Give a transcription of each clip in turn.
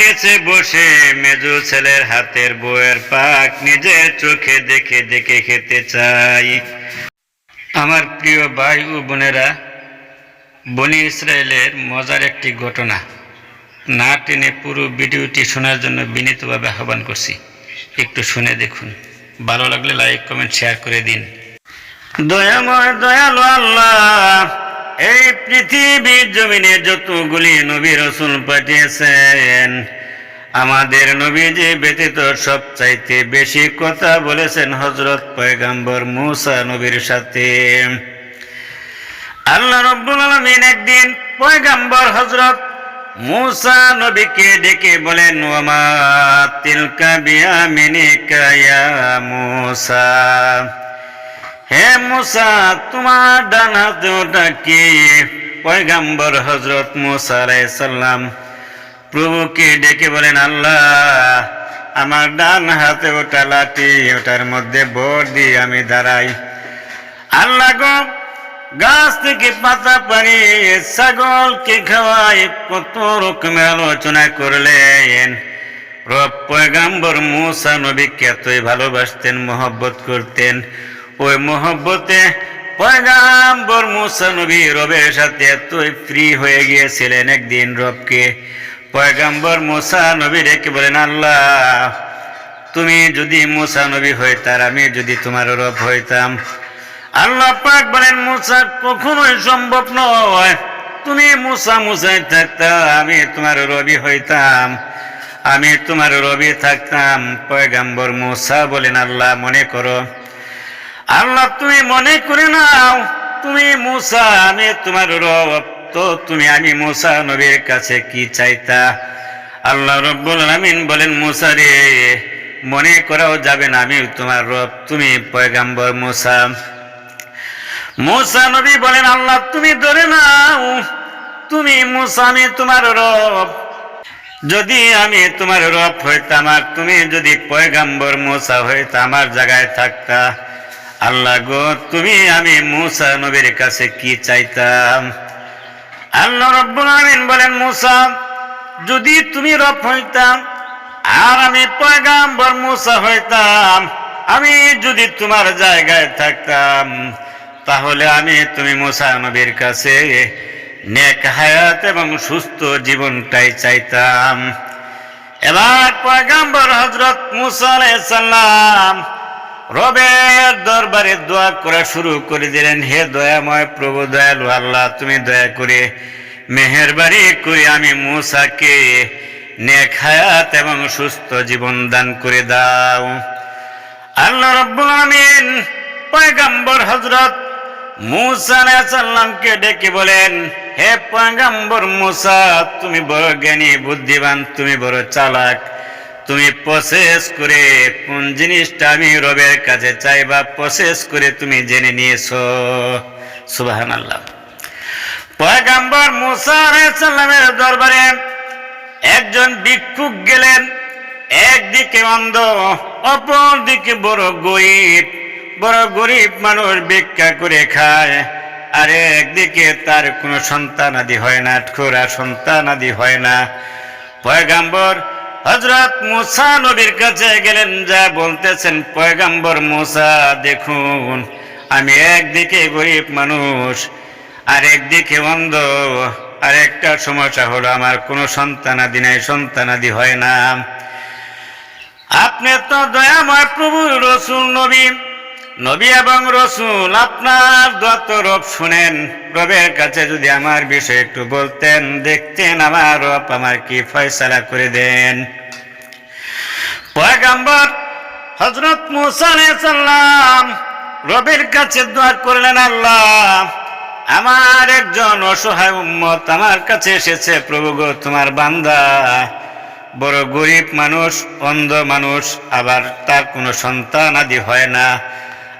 নিচে বসে মেজু ছেলের হাতের বউয়ের পাক নিজের চোখে দেখে দেখে খেতে চাই। আমার প্রিয় ভাই ও বোনেরা, বনি ইসরায়েলের মজার একটি ঘটনা। না টেনে পুরো ভিডিওটি শোনার জন্য বিনীতভাবে আহ্বান করছি। একটু শুনে দেখুন। ভালো লাগলে লাইক কমেন্ট শেয়ার করে দিন। দয়াময় দয়ালু আল্লাহ পৃথিবীর জমিনে যতগুলি নবী রসুল পাঠিয়েছেন, আমাদের নবীজি ব্যতীত সব চাইতে বেশি কথা বলেছেন হজরত পয়গাম্বর মুসা নবীর সাথে। আল্লাহ রব্বুল আলমিন একদিন পয়গাম্বর হজরত মুসা নবীকে ডেকে বলেন ওমা তিলকা বিয়ামিনিকা ইয়া মুসা? হে মুসা, তোমার ডান হাতে ওটা পয়গাম্বর হজরত মুসা আলাইসাল্লাম প্রভুকে ডেকে বলেন, আল্লাহ, আমার ডান হাতে ওটা লাঠি, ওটার মধ্যে বর দিয়ে আমি দাঁড়াই। আল্লাহ গো, গাছ থেকে পাতা পানি ছাগলকে খাওয়াই কত রকমের আলোচনা করলেন। রব পয়গাম্বর মুসা নবীকে এতই ভালোবাসতেন, মোহব্বত করতেন। ওই মোহব্বতে পয়গাম্বর মুসা নবী রবের সাথে এতই ফ্রি হয়ে গিয়েছিলেন একদিন রবকে। পয়গাম্বর মুসা নবী রেখে বলেন, আল্লাহ, তুমি যদি মুসা নবী হইতার, আমি যদি তোমার রব হইতাম। আল্লাহ পাক বলেন, মুসা কখনোই সম্ভব নয়। তুমি মুসা মুসাই থাকতাম আমি তোমার রবি হইতাম। আমি তোমার রবি থাকতাম। পয়গাম্বর মুসা বলেন, আল্লাহ, মনে করো আল্লাহ, তুমি মনে করে নাও, তুমি মুসা আমি তোমার রব। তো তুমি, আমি মুসা নবীর কাছে কি চাইতা? আল্লাহ রব্বুল আলামিন বলেন, মুসা রে, মনে করাও যাবে না আমি তোমার রব, তুমি পয়গাম্বর মুসা। মুসা নবী বলেন, আল্লাহ, তুমি ধরে নাও, তুমি মুসা আমি তোমার রব। যদি আমি তোমার রব হইতাম, আর তুমি যদি পয়গাম্বর মুসা হইতা আমার জায়গায় থাকতা। আল্লাহ গো, তুমি আমি মুসা নবীর কাছে কি চাইতাম? আল্লাহ রব্বুল আমিন বলেন, মুসা, যদি তুমি রব হইতাম আর আমি পয়গাম্বর মুসা হইতাম, আমি যদি তোমার জায়গায় থাকতাম, তাহলে আমি তুমি মুসা নবীর কাছে নেক হায়াত এবং সুস্থ জীবনটাই চাইতাম। এবার পয়গাম্বর হজরত মুসা আলাইহিস সালাম রবের দরবারে দোয়া করা শুরু করে দিলেন, হে দয়াময় প্রভু, দয়ালু আল্লাহ, তুমি দয়া করে মেহেরবানি করে আমি মুসাকে নেক হায়াত এবং সুস্থ জীবন দান করে দাও। আল্লাহ রব্বুল আমিন পয়গাম্বর হজরত মুসা আলাইহিসসালামকে ডেকে বলেন, হে পয়গাম্বর মুসা, তুমি বড় জ্ঞানী, বুদ্ধিমান, তুমি বড় চালাক তুমি প্রসেস করে কোন জিনিসটা আমি রবের কাছে চাইবা প্রসেস করে তুমি জেনে নিয়েছো? সুবাহান আল্লাহ পয়গাম্বর মুসা আলাইহিসসালামের দরবারে একজন ভিক্ষুক গেলেন, একদিকে অন্ধ, অপর দিকে বড় গরিব। বড় গরিব মানুষ ভিক্ষা করে খায়, আর একদিকে তার কোনো সন্তান আদি হয় না, ঠোরা সন্তান আদি হয় না। পয়গাম্বর হজরত মুসা নবীর কাছে গেলেন, যা বলতেছেন, পয়গাম্বর মুসা, দেখুন, আমি একদিকে গরিব মানুষ, আর একদিকে অন্ধ, আর একটা সমস্যা হলো, আমার কোনো সন্তানাদি নাই, সন্তানাদি হয় না। আপনি তো দয়াময় প্রভু রসুল নবী নবী এবং রসুল, আপনার দত রব শুনেন। রবের কাছে যদি আমার বিষয়ে একটু বলতেন, দেখতেন আমার রব আমার কি ফয়সালা করে দেন। পয়গাম্বর হজরত মুসা সাল্লাম রবের কাছে দোয়া করলেন, আল্লাহ, আমার একজন অসহায় উম্মত আমার কাছে এসেছে। প্রভু গো, তোমার বান্দা, বড় গরিব মানুষ, অন্ধ মানুষ, আবার তার কোনো সন্তান আদি হয় না।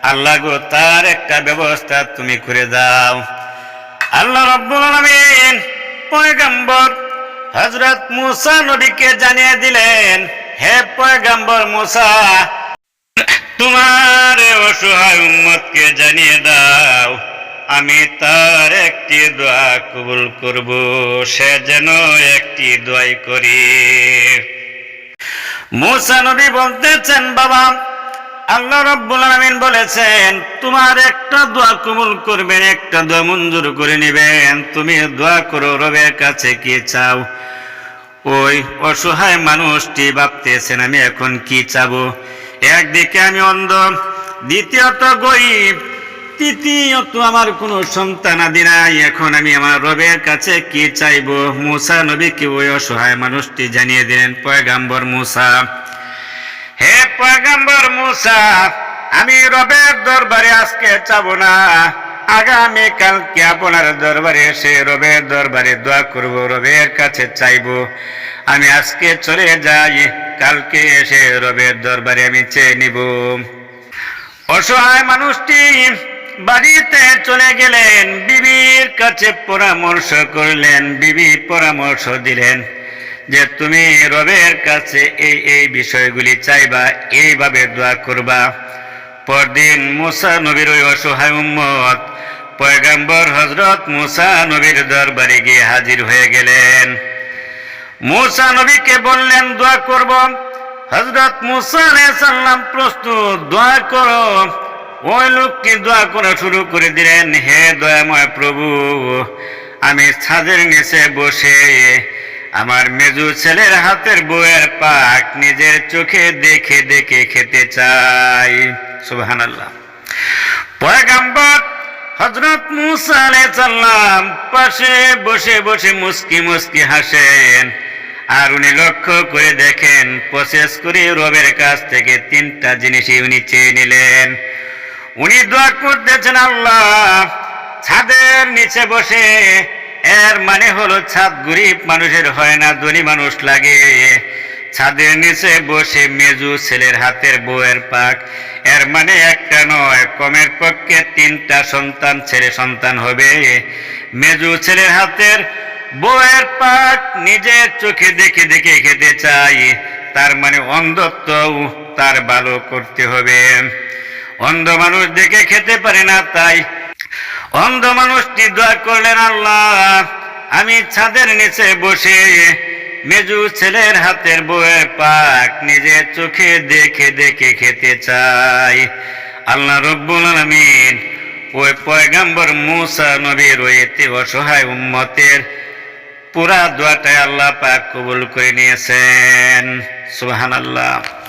আল্লাহ গো, তার একটা ব্যবস্থা তুমি করে দাও। আল্লাহ রব্বুল আলামিন পয়গম্বর হযরত মুসা নবীকে জানিয়ে দিলেন, হে পয়গম্বর মুসা, তোমার অসহায় উম্মতকে জানিয়ে দাও, আমি তার একটি দোয়া কবুল করব, সে যেন একটি দোয়াই করি। মুসা নবী বলতেছেন, বাবা আল্লাহ রব্বুল আলামিন বলেছেন, তোমার একটা দোয়া কবুল করবেন, একটা দোয়া মঞ্জুর করে নেবেন। তুমি দোয়া করো, রবের কাছে কি চাও? ওই অসহায় মানুষটি ভাবতেছেন আমি এখন কি চাবো? একদিকে আমি অন্ধ, দ্বিতীয়ত গরিব, তৃতীয়ত আমার কোনো সন্তান আদি নাই। এখন আমি আমার রবের কাছে কি চাইব? মুসা নবীকে ওই অসহায় মানুষটি জানিয়ে দিলেন, পয়গাম্বর মুসা হে পয়গাম্বর মুসা, আমি রবের দরবারে আজকে চাব না। আগামী কালকে আপনার দরবারে এসে রবের দরবারে দোয়া করব, রবের কাছে চাইব। আমি আজকে চলে যাই, কালকে এসে রবের দরবারে আমি চেয়ে নিব। অসহায় মানুষটি বাড়িতে চলে গেলেন, বিবির কাছে পরামর্শ করলেন, বিবি পরামর্শ দিলেন। যে তুমি রবের কাছে এই এই বিষয়গুলি চাইবা, এইভাবে দোয়া করবা। পরদিন মুসা নবীর ওই অসহায় উম্মত, পয়গাম্বর হজরত মুসা নবীর দরবারে গিয়ে হাজির হয়ে গেলেন। মুসা নবীকে বললেন, দোয়া করব। হজরত মুসা সাল্লাম প্রস্তুত, দোয়া করো। ওই লোকটি দোয়া করা শুরু করে দিলেন, হে দয়াময় প্রভু, আমি ছাদের নিচে বসে আমার মেজু ছেলের হাতের বউয়ের পাক নিজের চোখে দেখে দেখে খেতে চাই। সুবহানাল্লাহ। পয়গাম্বর হজরত মুসা আলাইহিস সালাম পাশে বসে বসে মুস্কি মুস্কি হাসেন। আর উনি লক্ষ্য করে দেখেন প্রসেস করে রবের কাছ থেকে তিনটা জিনিসই উনি চেয়ে নিলেন। উনি দোয়া করতেছেন, আল্লাহ ছাদের নিচে বসে এর মানে হলো ছাদ গরিব মানুষের হয় না, ধনী মানুষ লাগে। ছাদের নিচে বসে মেজু ছেলের হাতের বউয়ের পাক। এর মানে একটা নয়, কমের পক্ষে তিনটা সন্তান ছেলে সন্তান হবে। মেজু ছেলের হাতের বউয়ের পাক নিজের চোখে দেখে দেখে খেতে চাই। তার মানে অন্ধত্ব তার ভালো করতে হবে। অন্ধ মানুষ দেখে খেতে পারে না তাই অন্ধ মানুষটি দোয়া করলেন আল্লাহ। আমি ছাদের নিচে বসে মেজু ছেলের হাতের বউয়ের পাক নিজের চোখে দেখে দেখে খেতে চাই। আল্লাহ রব্বুল আলামিন ওই পয়গাম্বর মুসা নবীর ওই এতে অসহায় উম্মতের পুরা দোয়াটাই আল্লাহ পাক কবুল করে নিয়েছেন। সুবহানাল্লাহ।